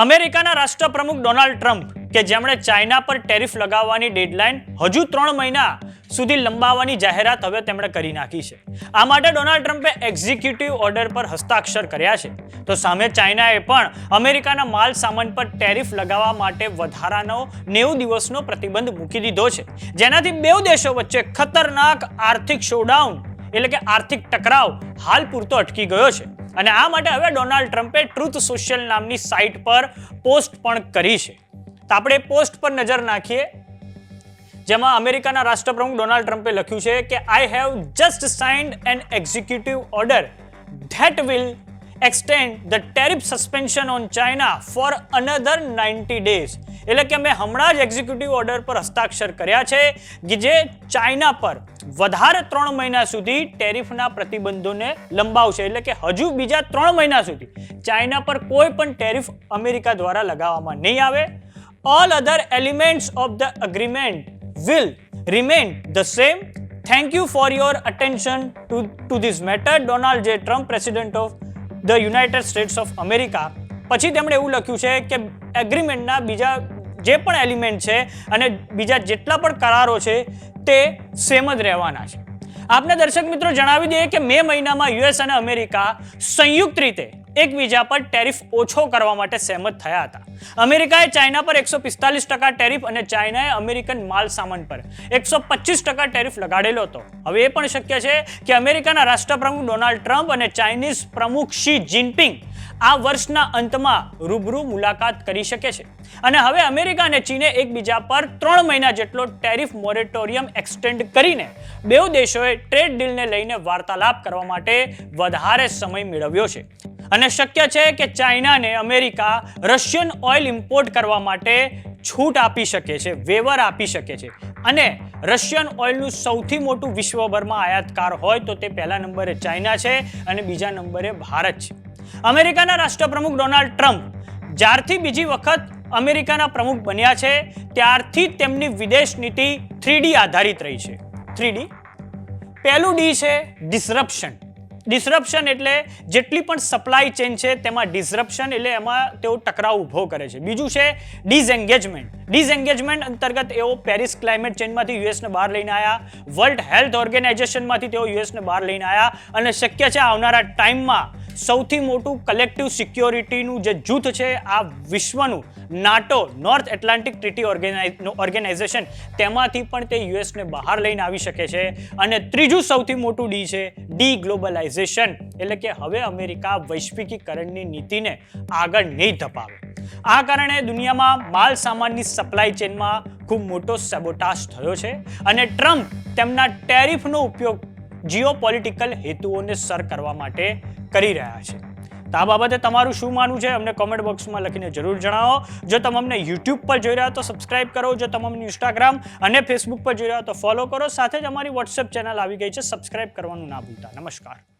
અમેરિકાના રાષ્ટ્રપ્રમુખ Donald Trump કે જેમણે ચાઇના પર ટેરિફ લગાવવાની ડેડલાઇન હજુ ત્રણ મહિના સુધી લંબાવવાની જાહેરાત હવે તેમણે કરી નાખી છે. આ માટે ડોનાલ્ડ ટ્રમ્પે એક્ઝિક્યુટિવ ઓર્ડર પર હસ્તાક્ષર કર્યા છે. તો સામે ચાઇનાએ પણ અમેરિકાના માલ સામાન પર ટેરિફ લગાવવા માટે વધારાનો નેવું દિવસનો પ્રતિબંધ મૂકી દીધો છે. જેનાથી બે દેશો વચ્ચે ખતરનાક આર્થિક શોડાઉન એટલે કે આર્થિક ટકરાવ હાલ પૂરતો અટકી ગયો છે. અને આ માટે હવે ડોનાલ્ડ ટ્રમ્પે ટ્રુથ સોશિયલ નામની સાઇટ પર પોસ્ટ પણ કરી છે. તો આપણે પોસ્ટ પર નજર નાખીએ. જેમાં અમેરિકાના રાષ્ટ્રપ્રમુખ ડોનાલ્ડ ટ્રમ્પે લખ્યું છે કે I have just signed an executive order that will extend the tariff suspension on China for another ninety days એટલે કે અમે હમણાં જ એક્ઝિક્યુટિવ ઓર્ડર પર હસ્તાક્ષર કર્યા છે કે જે ચાઇના પર વધારે ત્રણ મહિના સુધી ટેરિફના પ્રતિબંધોને લંબાવશે એટલે કે હજુ બીજા ત્રણ મહિના સુધી ચાઇના પર કોઈ પણ ટેરિફ અમેરિકા દ્વારા લગાવવામાં નહીં આવે all other elements of the agreement will remain the same. Thank you for your attention to, to this matter. Donald J. Trump, President of the United States of America. પછી તેમણે એવું લખ્યું છે કે એગ્રીમેન્ટના બીજા જે પણ એલિમેન્ટ છે અને બીજા જેટલા પણ કરારો છે, તે સેમ જ રહેવાના છે. આપને દર્શક મિત્રો જણાવી દઈએ કે મે મહિનામાં યુએસ અને અમેરિકા સંયુક્ત રીતે એકબીજા પર ટેરિફ ઓછો કરવા માટે સહેમત થયા હતા. અમેરિકાએ ચાઇના પર એકસો પિસ્તાલીસ ટકા ટેરિફ અને ચાઇનાએ અમેરિકન માલ સામાન પર એકસો પચીસ ટકા ટેરિફ લગાડેલો હતો. હવે એ પણ શક્ય છે કે અમેરિકાના રાષ્ટ્રપ્રમુખ ડોનાલ્ડ ટ્રમ્પ અને ચાઇનીઝ પ્રમુખ શી જિનપિંગ આ વર્ષના અંતમાં રૂબરૂ મુલાકાત કરી શકે છે. અને હવે અમેરિકા અને ચીને એકબીજા પર ત્રણ મહિના જેટલો ટેરિફ મોરેટોરિયમ એક્સટેન્ડ કરીને બે દેશોએ ટ્રેડ ડીલને લઈને વાર્તાલાપ કરવા માટે વધારે સમય મેળવ્યો છે. અને શક્ય છે કે ચાઇનાને અમેરિકા રશિયન ઓઇલ ઇમ્પોર્ટ કરવા માટે છૂટ આપી શકે છે, વેવર આપી શકે છે. અને રશિયન ઓઇલનું સૌથી મોટું વિશ્વભરમાં આયાતકાર હોય તો તે પહેલા નંબરે ચાઇના છે અને બીજા નંબરે ભારત છે. અમેરિકાના રાષ્ટ્રપ્રમુખ ડોનાલ્ડ ટ્રમ્પ જ્યારથી બીજી વખત અમેરિકાના પ્રમુખ બન્યા છે, ત્યારથી તેમની વિદેશ નીતિ થ્રીડી આધારિત રહી છે. થ્રીડી પહેલું ડી છે ડિસરપ્શન ડિસરપ્શન એટલે જેટલી પણ સપ્લાય ચેન છે તેમાં ડિસરપ્શન એટલે એમાં તેઓ ટકરાવ ઊભો કરે છે. બીજું છે ડિસએન્ગેજમેન્ટ ડિસએન્ગેજમેન્ટ અંતર્ગત એઓ પેરિસ ક્લાઇમેટ ચેન્જમાંથી યુએસને બહાર લઈને આવ્યા વર્લ્ડ હેલ્થ ઓર્ગેનાઇઝેશનમાંથી તેઓ યુએસને બહાર લઈને આવ્યા અને શક્ય છે આવનારા ટાઈમમાં સૌથી મોટું કલેક્ટિવ સિક્યોરિટીનું જે જૂથ છે, આ વિશ્વનું NATO North Atlantic Treaty Organization તેમાંથી પણ તે યુએસને બહાર લઈને આવી શકે છે. અને ત્રીજું સૌથી મોટું ડી છે ડી ગ્લોબલાઇઝેશન એટલે કે હવે અમેરિકા વૈશ્વિકીકરણની નીતિને આગળ નહીં ધપાવે. આ કારણે દુનિયામાં માલ સામાનની સપ્લાય ચેનમાં ખૂબ મોટો સેબોટાશ થયો છે. અને ટ્રમ્પ તેમના ટેરિફનો ઉપયોગ જીઓ પોલિટિકલ હેતુઓને સર કરવા માટે કરી રહ્યા છે. તો આ બાબતે તમારું શું માનવું છે? અમને કોમેન્ટ બોક્સમાં લખીને જરૂર જણાવો. જો તમે અમને યુટ્યુબ પર જોઈ રહ્યા તો સબસ્ક્રાઇબ કરો. જો તમે અમને ઇન્સ્ટાગ્રામ અને ફેસબુક પર જોઈ રહ્યા તો ફોલો કરો. સાથે જ અમારી વોટ્સએપ ચેનલ આવી ગઈ છે. સબસ્ક્રાઇબ કરવાનું ના ભૂલતા. નમસ્કાર.